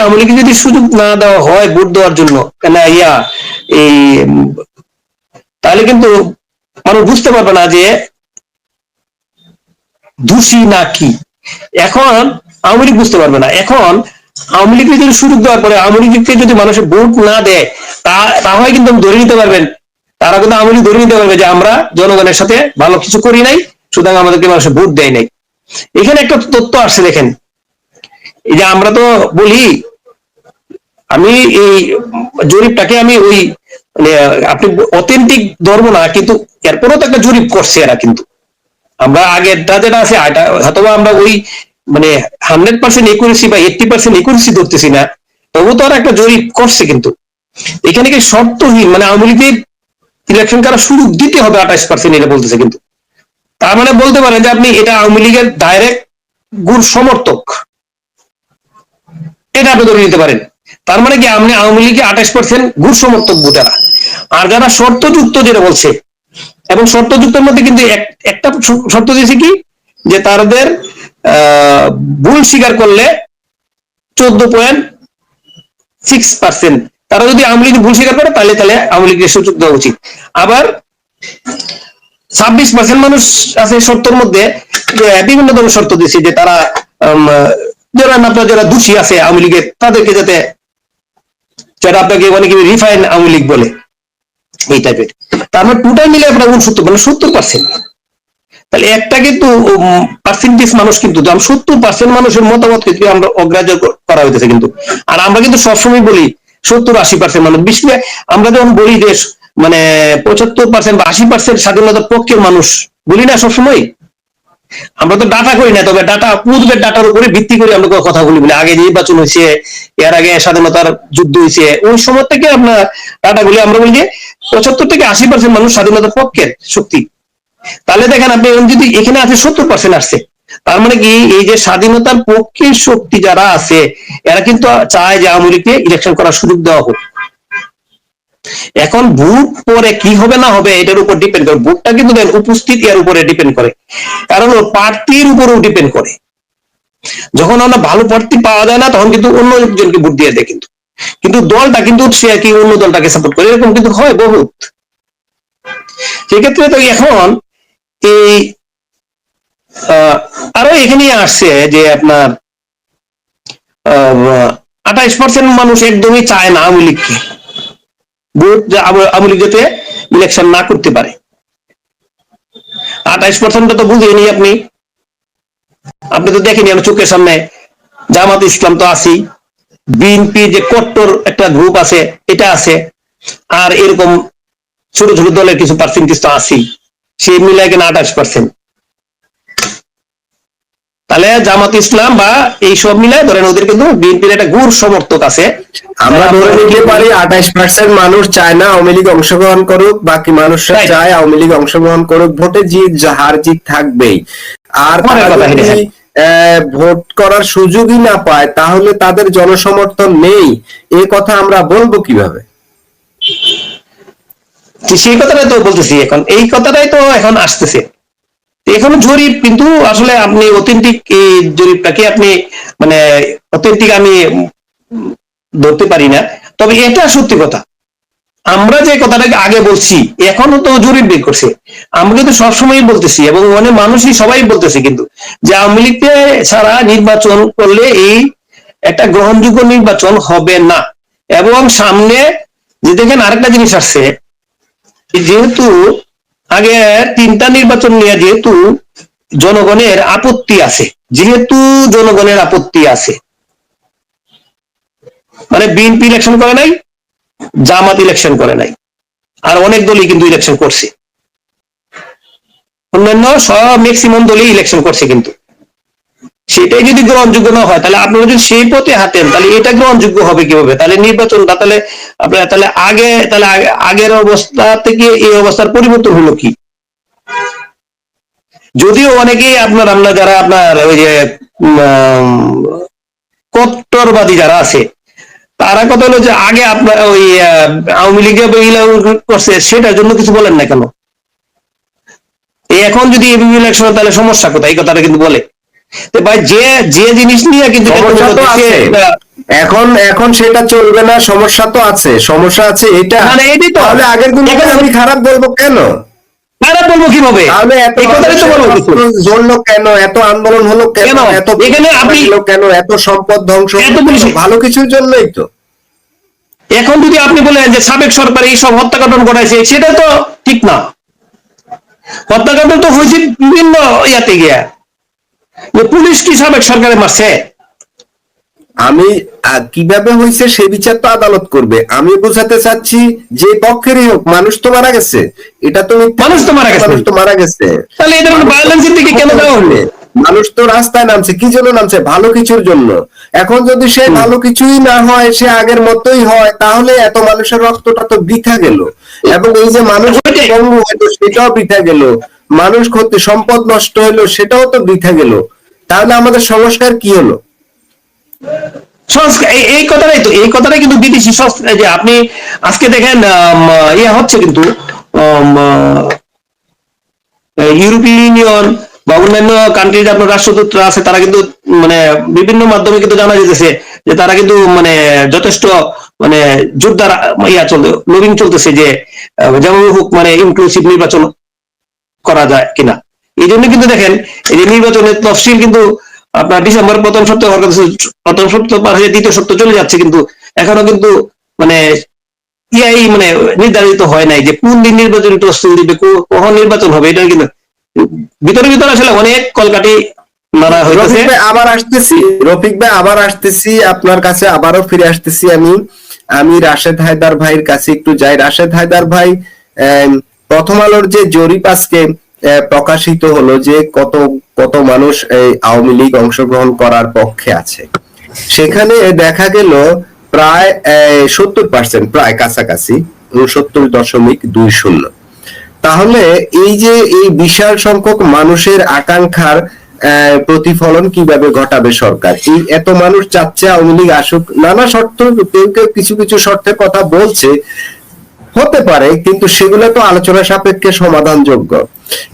আওয়ামী যদি সুযোগ না দেওয়া হয় ভোট দেওয়ার জন্য, কেন ইয়া, এই, তাহলে কিন্তু মানুষ বুঝতে পারবে না যে দোষী না কি। এখন আওয়ামী লীগ বুঝতে পারবে না। এখন আওয়ামী লীগকে যদি সুযোগ দেওয়ার পরে আওয়ামী লীগকে যদি মানুষের ভোট না দেয়, তা তাহলে কিন্তু ধরে নিতে পারবেন। তারা কিন্তু আওয়ামী লীগ ধরে নিতে পারবে যে আমরা জনগণের সাথে ভালো কিছু করি নাই, সুতরাং আমাদেরকে মানুষের ভোট দেয় নাই। এখানে একটা তথ্য আসছে, দেখেন। এই যে আমরা তো বলি আমি এই জরিপটাকে আমি ওই মানে আপনি অথেন্টিক ধর্ম না, কিন্তু এরপরও তো একটা জরিপ করছে এরা কিন্তু। আমরা আগেরটা যেটা আছে হয়তো আমরা ওই মানে হান্ড্রেড পার্সেন্ট একুরেসি বা এইটটি পার্সেন্ট একুরেসি ধরতেছি না তবু তো আর একটা জরিপ করছে কিন্তু। এখানে কি শর্তহীন মানে আওয়ামী লীগের ইলেকশন করার সুযোগ দিতে হবে আঠাশ পার্সেন্ট এটা বলতেছে কিন্তু। তার মানে বলতে পারেন যে আপনি এটা আওয়ামী লীগের ডাইরেক্ট গুণ সমর্থক এটা আপনি ধরে নিতে পারেন। তার মানে কি আপনি আওয়ামী লীগে আঠাশ পার্সেন্ট ঘুষ সমর্থক ভোটাররা আর যারা শর্তযুক্ত যেটা বলছে, এবং শর্তযুক্তের মধ্যে কিন্তু একটা শর্ত দিয়েছে কি? যে তাদের ভুল স্বীকার করলে চোদ্দ পয়েন্ট সিক্স পার্সেন্ট তারা যদি আওয়ামী লীগ ভুল স্বীকার করে, তাহলে তাহলে আওয়ামী লীগের সুযোগ দেওয়া উচিত। আবার ছাব্বিশ পার্সেন্ট মানুষ আছে শর্তের মধ্যে বিভিন্ন ধরনের শর্ত দিচ্ছে যে তারা যারা আপনার যারা দোষী আছে আওয়ামী লীগের, তাদেরকে যাতে যারা আপনাকে অনেকে রিফাইন আওয়ামী লীগ বলে, এই টাইপের তার মানে টোটাল মিলে আপনার উনসত্তর মানে সত্তর পার্সেন্ট তাহলে একটা কিন্তু পার্সেন্টেজ মানুষ কিন্তু সত্তর পার্সেন্ট মানুষের মতামত কিন্তু আমরা অগ্রাহ্য করা হইতেছে কিন্তু। আর আমরা কিন্তু সবসময় বলি, সত্তর আশি পার্সেন্ট মানুষ, বিশেষ আমরা যখন বলি যে মানে পঁচাত্তর পার্সেন্ট বা আশি পার্সেন্ট স্বাধীনতার পক্ষের মানুষ, বলি না সবসময়? আমরা তো ডাটা করি না, তবে ডাটা পূর্বের ডাটার উপরে ভিত্তি করে আমরা কথা বলি বলি। আগে নির্বাচন হয়েছে, এর আগে স্বাধীনতার যুদ্ধ হয়েছে, ওই সময় থেকে আপনার ডাটা গুলি, আমরা বলি যে পঁচাত্তর থেকে আশি পার্সেন্ট মানুষ স্বাধীনতার পক্ষের শক্তি। তাহলে দেখেন আপনি যদি এখানে আছে সত্তর পার্সেন্ট আসছে, তার মানে কি? এই যে স্বাধীনতার পক্ষের শক্তি যারা আছে, এরা কিন্তু চায় যে আওয়ামী লীগকে ইলেকশন করার সুযোগ দেওয়া হোক। এখন ভোট পরে কি হবে না হবে এটার উপর ডিপেন্ড করে। ভোটটা কিন্তু উপস্থিতি এর উপরে ডিপেন্ড করে। কারণ প্রার্থীর উপরেও ডিপেন্ড করে। যখন আমরা ভালো প্রার্থী পাওয়া যায় না, তখন কিন্তু অন্য একজনকে ভোট দিয়ে দেয় কিন্তু। কিন্তু দলটা কিন্তু সে কি অন্য দলটাকে সাপোর্ট করে। এরকম কিন্তু হয় বহুত। সেক্ষেত্রে তো এখন এই আরও এখানে আসছে যে আপনার, আহ আঠাইশ পার্সেন্ট মানুষ একদমই চায় না আওয়ামী লীগকে ভোট আওয়ামী লীগ ইলেকশন না করতে পারে। আঠাইশ পার্সেন্ট তো বুঝেনি আপনি। আপনি তো দেখেনি আমার চোখের সামনে, জামাত ইসলাম তো আছি বিএনপি যে কট্টর একটা গ্রুপ আছে, এটা আছে। আর এরকম ছোট ছোট দলের কিছু পার্সেন্টেজ তো আছেই। সে মিলায় কিনা আঠাশ পার্সেন্ট তাহলে জামাত ইসলাম বা এই সব মিলায় ধরেন ওদের কিন্তু বিএনপির একটা গুড় সমর্থক আছে। আমরা ধরে নিতে পারি আঠাশ পার্সেন্ট মানুষ চায় না আওয়ামী লীগ অংশগ্রহণ করুক বাকি মানুষরা চায় আওয়ামী লীগ অংশগ্রহণ করুক ভোটে জিত হার জিত থাকবেই। আর ভোট করার সুযোগই না পায় তাহলে তাদের জনসমর্থন নেই। এ কথা আমরা বলব কীভাবে? সেই কথাটাই তো বলতেছি এখন। এই কথাটাই তো এখন আসতেছে। এখন জরিপ কিন্তু আসলে আপনি অথেন্টিক এই জরিপটাকে আপনি মানে অথেন্টিক আমি ধরতে পারি না। তবে এটা সত্যি কথা। আমরা যে কথাটাকে আগে বলছি, এখনও তো জরিপ বের করছে। আমরা কিন্তু সবসময় বলতেছি এবং অনেক মানুষই সবাই বলতেছে কিন্তু যে আওয়ামী লীগকে ছাড়া নির্বাচন করলে এই একটা গ্রহণযোগ্য নির্বাচন হবে না। এবং সামনে যে দেখেন আরেকটা জিনিস আসছে, যেহেতু আগে তিনটা নির্বাচন নিয়ে যেহেতু জনগণের আপত্তি আছে, যেহেতু জনগণের আপত্তি আছে। মানে বিএনপি ইলেকশন করে নাই, জামাত ইলেকশন করে নাই, আর অনেক দলই কিন্তু ইলেকশন করছে। অন্যান্য সব ম্যাক্সিমাম দলই ইলেকশন করছে কিন্তু। সেটাই যদি গ্রহণযোগ্য না হয়, তাহলে আপনারা যদি সেই পথে হাঁটেন, তাহলে এটা গ্রহণযোগ্য হবে কীভাবে? তাহলে নির্বাচনটা, তাহলে আপনার, তাহলে আগে, তাহলে আগের অবস্থা থেকে এই অবস্থার পরিবর্তন হলো কি? যদিও অনেকেই আপনার আমরা যারা আপনার ওই যে কট্টরবাদী যারা আছে, তারা কথা হলো যে আগে আপনার ওই আওয়ামী লীগে করছে, সেটার জন্য কিছু বলেন না কেন? এখন যদি ইলেকশন তাহলে সমস্যা কোথায়? এই কথাটা কিন্তু বলে। তো ভাই যে যে জিনিস নিয়ে কিন্তু এখন এখন সেটা চলবে না সমস্যা তো আছে। সমস্যা আছে এটা। তাহলে আগের দিন আমি খারাপ বলব কেন? খারাপ বলব কীভাবে? জ্বললো কেন? এত আন্দোলন হলো কেন? এত এখানে আপনি- কেন? এত সম্পদ ধ্বংস? ভালো কিছুর জন্যই তো। এখন যদি আপনি বলেন যে সাবেক সরকার এই সব হত্যাকাণ্ড ঘটাইছে সেটা তো ঠিক না। হত্যাকাণ্ড তো হয়েছে বিভিন্ন ইয়াতে গিয়া। পুলিশ কি সাবেক সরকারে মারছে? আমি কীভাবে হয়েছে সে বিচার তো আদালত করবে। আমি বোঝাতে চাচ্ছি যে পক্ষেরই হোক মানুষ তো মারা গেছে। এটা তো মানুষ তো মারা গেছে। মানুষ তো মারা গেছে। তাহলে এই ধরনের ভায়োলেন্সের দিকে কেন দেওয়া হলো মানুষ তো রাস্তায় নামছে কি জন্য নামছে? ভালো কিছুর জন্য। এখন যদি সে ভালো কিছুই না হয় সে আগের মতোই হয় তাহলে এত মানুষের রক্তটা তো বৃথা গেল। এবং এই যে মানুষ সেটাও বৃথা গেল। মানুষ ক্ষতি, সম্পদ নষ্ট হইল, সেটাও তো বৃথা গেল। তাহলে আমাদের সংস্কার কি হলো? এই- কথাটাই তো এই কথাটাই কিন্তু বিদেশি যে আপনি আজকে দেখেন ইয়ে হচ্ছে কিন্তু ইউরোপিয়ান ইউনিয়ন বা অন্যান্য কান্ট্রিজ আপনার রাষ্ট্রদূতরা আছে, তারা কিন্তু মানে বিভিন্ন মাধ্যমে কিন্তু জানা যেতেছে যে তারা কিন্তু মানে যথেষ্ট মানে জোরদার ইয়া চলতে লবিং চলতেছে যে যেমন হোক মানে ইনক্লুসিভ নির্বাচন করা যায় কিনা। এই জন্য কিন্তু দেখেন এই যে নির্বাচনের তফসিল কিন্তু আপনার ডিসেম্বর প্রথম সপ্তাহে হওয়ার কথা প্রথম সপ্তাহ পার হয়ে দ্বিতীয় সপ্তাহ চলে যাচ্ছে কিন্তু এখনও কিন্তু মানে ইয়াই মানে নির্ধারিত হয় নাই যে কোন দিন নির্বাচন তফসিল দিবে কখন নির্বাচন হবে এটা কিন্তু ভিতরে ভিতরে আসলে অনেক কলকাটি আবার আসতেছি। রফিক ভাই আবার আসতেছি। আপনার কাছে আবারও ফিরে আসতেছি আমি। আমি রাশেদ হায়দার ভাইয়ের কাছে একটু যাই। রাশেদ হায়দার ভাই প্রথম আলোর যে জরিপ আজকে প্রকাশিত হলো যে কত কত মানুষ এই আওয়ামী লীগ অংশগ্রহণ করার পক্ষে আছে। সেখানে দেখা গেল প্রায় সত্তর পার্সেন্ট প্রায় কাছাকাছি, উনসত্তর দশমিক দুই শূন্য। তাহলে এই যে এই বিশাল সংখ্যক মানুষের আকাঙ্ক্ষার প্রতিফলন কীভাবে ঘটাবে সরকার? এই এত মানুষ চাচ্ছে আওয়ামী লীগ আসুক, নানা শর্ত, কেউ কেউ কিছু কিছু শর্তের কথা বলছে হতে পারে, কিন্তু সেগুলো তো আলোচনা সাপেক্ষে সমাধানযোগ্য।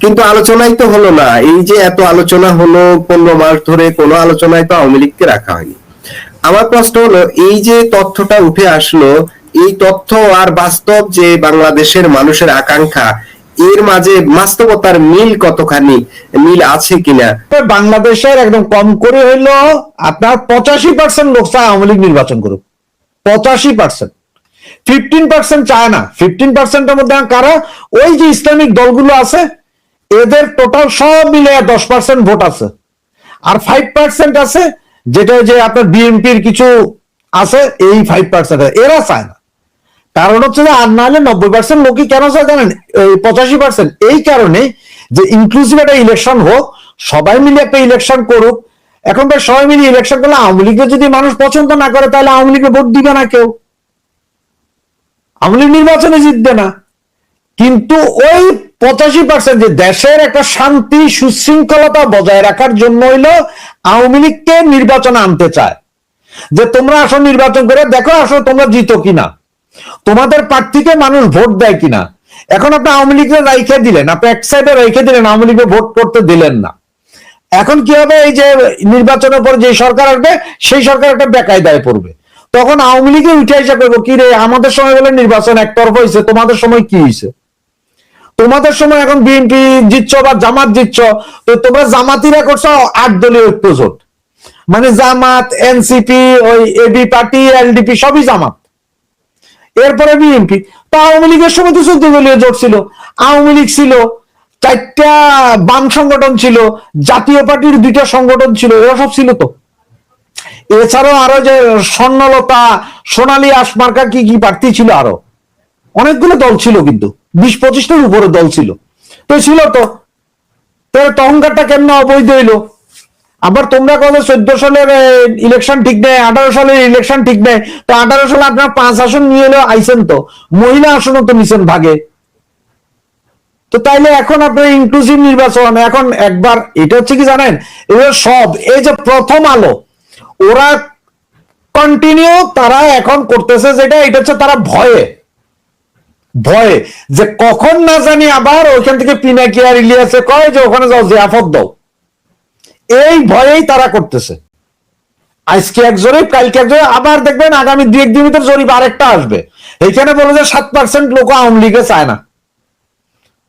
কিন্তু আলোচনাই তো হলো না, এই যে এত আলোচনা হলো পনেরো মাস ধরে, কোনো আলোচনায় তো আওয়ামী লীগকে রাখা হয়নি। আমার প্রশ্ন হলো, এই যে তথ্যটা উঠে আসলো, এই তথ্য আর বাস্তব যে বাংলাদেশের মানুষের আকাঙ্ক্ষা, এর মাঝে বাস্তবতার মিল কতখানি, মিল আছে কিনা? বাংলাদেশের একদম কম করে হইল আপনার পঁচাশি পার্সেন্ট লোক চায় আওয়ামী লীগ নির্বাচন করুক। পঁচাশি পার্সেন্ট ফিফটিন পার্সেন্ট চায় না ফিফটিন পার্সেন্টের মধ্যে কারা? ওই যে ইসলামিক দলগুলো আছে, এদের টোটাল সব মিলে দশ পার্সেন্ট ভোট আছে। আর ফাইভ পার্সেন্ট আছে, যেটা যে আপনার বিএনপির কিছু আছে, এই ফাইভ পার্সেন্ট এরা চায় না কারণ হচ্ছে যে আর না হলে নব্বই পার্সেন্ট লোকই কেন চায় জানেন? পঁচাশি পার্সেন্ট এই কারণে যে ইনক্লুসিভ একটা ইলেকশন হোক, সবাই মিলে একটা ইলেকশন করুক। এখন তো সবাই মিলে ইলেকশন করলে আওয়ামী লীগকে যদি মানুষ পছন্দ না করে, তাহলে আওয়ামী লীগে ভোট দিবে না কেউ। আওয়ামী লীগ নির্বাচনে জিতবে না। কিন্তু ওই পঁচাশি পার্সেন্ট যে দেশের একটা শান্তি, সুশৃঙ্খলতা বজায় রাখার জন্য হইল আওয়ামী লীগকে নির্বাচনে আনতে চায়। যে তোমরা আসো নির্বাচন করে, দেখো আসো তোমরা জিতো কিনা। তোমাদের প্রার্থীকে মানুষ ভোট দেয় কিনা। এখন আপনি আওয়ামী লীগকে রেখে দিলেন, আপনি এক সাইডে রেখে দিলেন, আওয়ামী লীগে ভোট করতে দিলেন না। এখন কি হবে? এই যে নির্বাচনের পর যে সরকার আসবে, সেই সরকার একটা বেকায়দায় পড়বে। তখন আওয়ামী লীগে উঠে এসে করব কি রে, আমাদের সময় বলে নির্বাচন একতরফা হয়েছে তোমাদের সময় কি হয়েছে তোমাদের সময় এখন বিএনপি জিতছ বা জামাত জিতছ, তো তোমরা জামাতিরা করছ আট দলীয় ঐক্য জোট মানে জামাত, এনসিপি, ওই এবি পার্টি এলডিপি সবই জামাত। এরপরে বিএনপি। তো আওয়ামী লীগের সময় তো চোদ্দ দলীয় জোট ছিল। আওয়ামী লীগ ছিল, চারটা বাম সংগঠন ছিল, জাতীয় পার্টির দুইটা সংগঠন ছিল, এরা সব ছিল তো। এছাড়াও আরও যে স্বর্ণলতা, সোনালী আসমার্কা কি কি প্রার্থী ছিল আরও? অনেকগুলো দল ছিল কিন্তু, বিশ পঁচিশটার উপরে দল ছিল। তো ছিল তো। তহংকারটা কেমন অবৈধ হইল? আবার তোমরা কত, চোদ্দ সালের ইলেকশন ঠিক নেই, আঠারো সালের ইলেকশন ঠিক নেই, তো আঠারো সালে আপনার পাঁচ আসন নিয়ে এলো আইসেন তো। মহিলা আসনও তো নিছেন ভাগে। তো তাইলে এখন আপনার ইনক্লুসিভ নির্বাচন, এখন একবার, এটা হচ্ছে কি জানেন? এবার সব, এই যে প্রথম আলো ওরা কন্টিনিউ তারা এখন করতেছে যেটা, এটা হচ্ছে তারা ভয়ে। ভয়ে। যে কখন না জানি আবার ওইখান থেকে পিনাকিয়া ইলিয়াসে কয় যে ওখানে যাও জিয়াফত দাও। এই ভয়েই তারা করতেছে। আজকে এক জরিপ কালকে এক জরিপ আবার দেখবেন আগামী দু একদিন ভিতর জরিপ আরেকটা আসবে। এখানে বলে যে সাত পার্সেন্ট লোক আওয়ামী লীগে চায় না।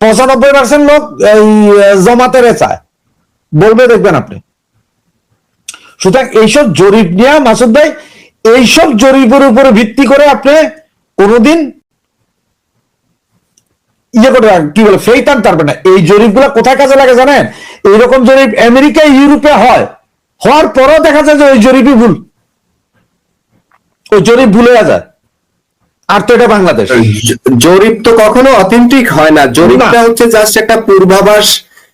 পঁচানব্বই পার্সেন্ট লোক এই, জমাতেরে চায়। বলবে, দেখবেন আপনি। সুতরাং এইসব জরিপ নিয়ে মাসুদ ভাই এইসব জরিপের উপরে ভিত্তি করে আপনি কোনোদিন ইয়ে করে কি বলে ফেইত আনতে পারবেন না। এই জরিপগুলো কোথায় কাজে লাগে জানেন? এইরকম জরিপ আমেরিকা ইউরোপে হয়। হওয়ার পরেও দেখা যায় যে ওই জরিপই ভুল। ওই জরিপ ভুলে যায়। আর তো এটা বাংলাদেশ। জরিপ তো কখনো অথেন্টিক হয় না। জরিপটা হচ্ছে জাস্ট একটা পূর্বাভাস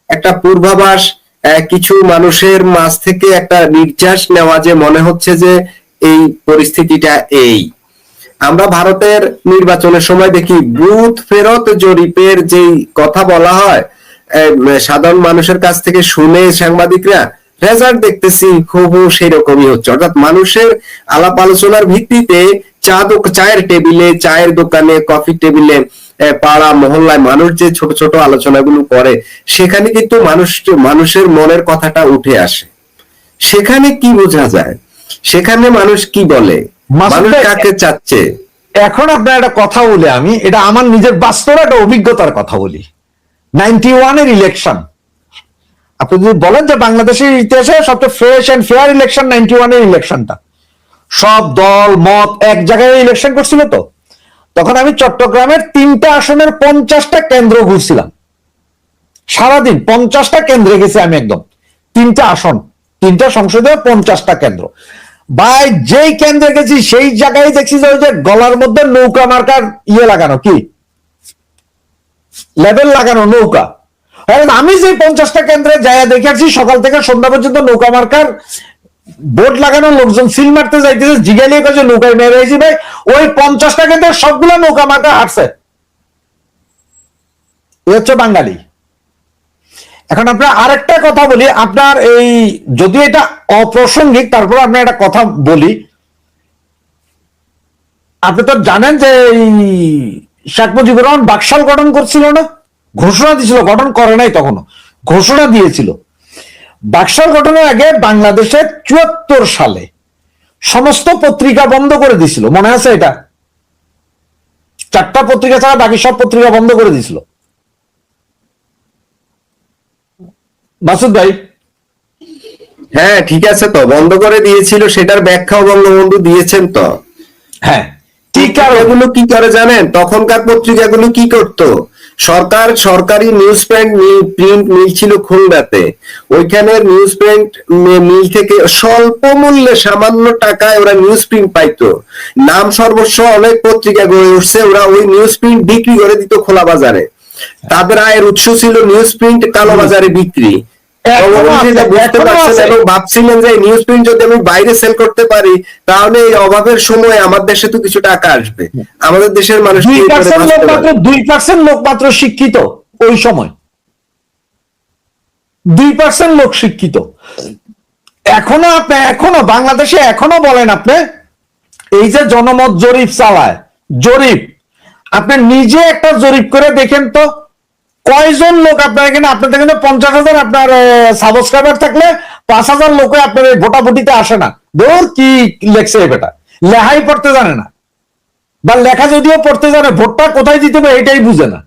একটা পূর্বাভাস কিছু মানুষের মাঝ থেকে একটা নির্যাস নেওয়া যে মনে হচ্ছে যে এই পরিস্থিতিটা এই। আমরা ভারতের নির্বাচনের সময় দেখি, বুথ ফেরত জরিপের যেই কথা বলা হয় সাধারণ মানুষের কাছ থেকে শুনে সাংবাদিকরা রেজাল্ট দেখতেছি খুব সেরকমই হচ্ছে। অর্থাৎ মানুষের আলাপ আলোচনার ভিত্তিতে চা চায়ের টেবিলে, চায়ের দোকানে, কফি টেবিলে পাড়া মহল্লায় মানুষ যে ছোট ছোট আলোচনাগুলো করে সেখানে কিন্তু মানুষ মানুষের মনের কথাটা উঠে আসে। সেখানে কি বোঝা যায়? সেখানে মানুষ কি বলে? মানুষ কাকে চাচ্ছে? এখন আপনার একটা কথা বলি আমি এটা আমার নিজের বাস্তব একটা অভিজ্ঞতার কথা বলি। নাইনটি ওয়ানের ইলেকশন আপনি যদি বলেন যে বাংলাদেশের ইতিহাসে সবচেয়ে fresh and fair election ninety ওয়ানের ইলেকশনটা সব দল মত এক জায়গায় ইলেকশন করছিল তো। তখন আমি চট্টগ্রামের তিনটা আসনের পঞ্চাশটা কেন্দ্র ঘুরছিলাম। সারাদিন পঞ্চাশটা কেন্দ্রে গেছি আমি একদম। তিনটা আসন, তিনটা সংসদে পঞ্চাশটা কেন্দ্র। ভাই, যেই কেন্দ্রে গেছি, সেই জায়গায় দেখছি যে গলার মধ্যে নৌকা মার্কার ইয়ে লাগানো, কি? লেভেল লাগানো নৌকা। আমি যে পঞ্চাশটা কেন্দ্রে যাইয়া দেখে আসছি সকাল থেকে সন্ধ্যা পর্যন্ত নৌকা মার্কার বোর্ড লাগানো লোকজন সিল মারতে যাইতেছে, জিগালিয়ে কাছে নৌকায় মেরে হয়েছি ভাই। ওই পঞ্চাশটা কেন্দ্রে সবগুলো নৌকা মার্কা হাঁটছে। হচ্ছে বাঙালি। এখন আপনার আরেকটা কথা বলি, আপনার এই যদি এটা অপ্রাসঙ্গিক, তারপর আপনার একটা কথা বলি। আপনি তো জানেন যে এই শেখ মুজিবুর রহমান বাকশাল গঠন করছিল না? ঘোষণা দিয়েছিল গঠন করে নাই তখনও। ঘোষণা দিয়েছিল। বাকশাল গঠনের আগে বাংলাদেশে চুয়াত্তর সালে সমস্ত পত্রিকা বন্ধ করে দিছিল মনে আছে এটা? চারটা পত্রিকা ছাড়া বাকি সব পত্রিকা বন্ধ করে দিছিল মাসুদ ভাই? হ্যাঁ ঠিক আছে তো। বন্ধ করে দিয়েছিল সেটার ব্যাখ্যাও বঙ্গবন্ধু দিয়েছেন তো। হ্যাঁ। এগুলো কি করে জানেন? তখনকার পত্রিকাগুলো কি করত? সরকার সরকারি নিউজ প্রিন্ট প্রিন্ট মিল ছিল খুলনাতে। ওইখানে নিউজ প্রিন্ট মিল থেকে স্বল্প মূল্যে সামান্য টাকায় ওরা নিউজ প্রিন্ট পাইতো। নাম সর্বস্ব অনেক পত্রিকা গড়ে উঠছে ওরা ওই নিউজ প্রিন্ট বিক্রি করে দিত খোলা বাজারে। তাদের আয়ের উৎস ছিল নিউজ প্রিন্ট কালো বাজারে বিক্রি। ভাবছিলেন যে নিউজ প্রিন্ট যদি আমি বাইরে সেল করতে পারি তাহলে এই অভাবের সময় আমার দেশে তো কিছু টাকা আসবে। আমাদের দেশের মানুষ? দুই পার্সেন্ট লোক মাত্র শিক্ষিত ওই সময়। দুই পার্সেন্ট লোক শিক্ষিত। এখনও আপনি এখনও বাংলাদেশে এখনও বলেন আপনি এই যে জনমত জরিপ চালায় জরিপ। আপনি নিজে একটা জরিপ করে দেখেন তো কয়জন লোক আপনার এখানে? আপনাদের এখানে পঞ্চাশ হাজার আপনার সাবস্ক্রাইবার থাকলে পাঁচ হাজার লোকে আপনার এই ভোটাভুটিতে আসে না। ধর কি লেখছে বেটা। লেহাই পড়তে জানে না। বা লেখা যদিও পড়তে জানে ভোটটা কোথায় দিতে হবে এটাই বুঝে না।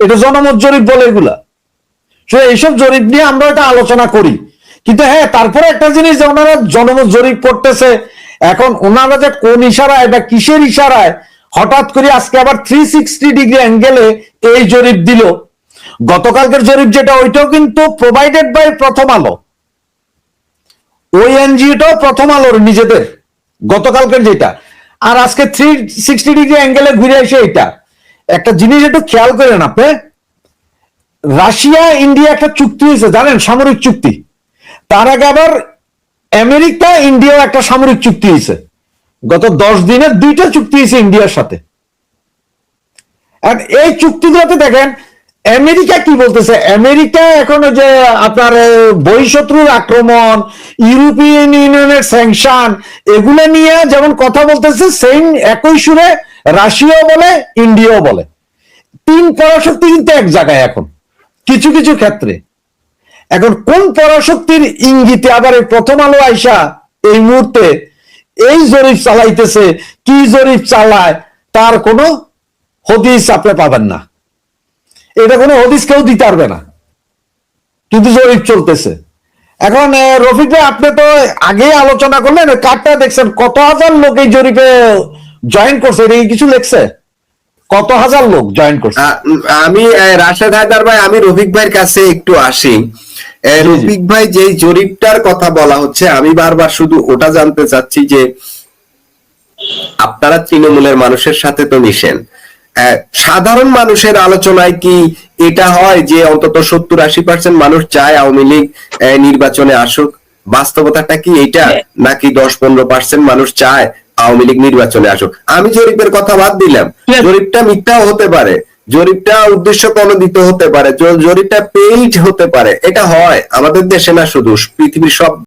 এটা জনমত জরিপ বলে এগুলা। So, এইসব জরিপ নিয়ে আমরা এটা আলোচনা করি। কিন্তু হ্যাঁ তারপরে একটা জিনিস যে ওনারা জনমত জরিপ করতেছে এখন ওনারা যে কোন ইশারায় বা কিসের ইশারায় হঠাৎ করে আজকে আবার থ্রি সিক্সটি ডিগ্রি অ্যাঙ্গেলে এই জরিপ দিল। গতকালকের জরিপ যেটা, ওইটাও কিন্তু প্রোভাইডেড বাই প্রথম আলো। ওই এনজিওটাও প্রথম আলোর নিজেদের, গতকালকের যেটা। আর আজকে থ্রি সিক্সটি ডিগ্রি অ্যাঙ্গেলে ঘুরে আসে এটা একটা জিনিস একটু খেয়াল করেন আপনি রাশিয়া ইন্ডিয়া একটা চুক্তি হয়েছে, জানেন, সামরিক চুক্তি। তার আগে আবার আমেরিকা ইন্ডিয়াও একটা সামরিক চুক্তি হয়েছে। গত দশ দিনে দুইটা চুক্তি হয়েছে ইন্ডিয়ার সাথে। আর এই চুক্তিগুলোতে দেখেন, আমেরিকা কি বলতেছে? আমেরিকা এখন যে আপনার বহিঃশত্রুর আক্রমণ, ইউরোপিয়ান ইউনিয়নের স্যাংশন এগুলো নিয়ে যেমন কথা বলতেছে সেম একই সুরে রাশিয়াও বলে, ইন্ডিয়াও বলে। তিন পরাশক্তি কিন্তু এক জায়গায় এখন, কিছু কিছু ক্ষেত্রে। এখন কোন পরাশক্তির ইঙ্গিতে আবার এই প্রথম আলো আইসা এই মুহূর্তে এই জরিপ চালাইতেছে, কি জরিপ চালায়, তার কোনো হদিস আপনি পাবেন না। এটা কোনো হদিস কেউ দিতে পারবে না। কিন্তু জরিপ চলতেছে। এখন রফিক ভাই আপনি তো আগে আলোচনা করলেন কার্ডটা দেখছেন কত হাজার লোক এই জরিপে জয়েন করছে? এটা কিছু লেখছে? কত হাজার লোক জয়েন করছে? আমি রাশেদ হায়দার ভাই আমি রফিক ভাইয়ের কাছে একটু আসি। রফিক ভাই যে জরিপটার কথা বলা হচ্ছে আমি বারবার শুধু ওটা জানতে চাচ্ছি যে আপনারা তৃণমূলের মানুষের সাথে তো মিশেন। সাধারণ মানুষের আলোচনায় কি এটা হয় যে অন্তত সত্তর আশি পার্সেন্ট মানুষ চায় আওয়ামী লীগ নির্বাচনে আসুক? বাস্তবতাটা কি এটা? নাকি দশ পনেরো পার্সেন্ট মানুষ চায় আওয়ামী লীগ নির্বাচনে আসুক? আমি জরিপের কথা বাদ দিলাম। Yes. জরিপটা মিথ্যাও হতে পারে। জরিপটা উদ্দেশ্য প্রণোদিত হতে পারে। জরিপটা পেইড হতে পারে। এটা হয়। আমাদের দেশে না শুধু পৃথিবীর সব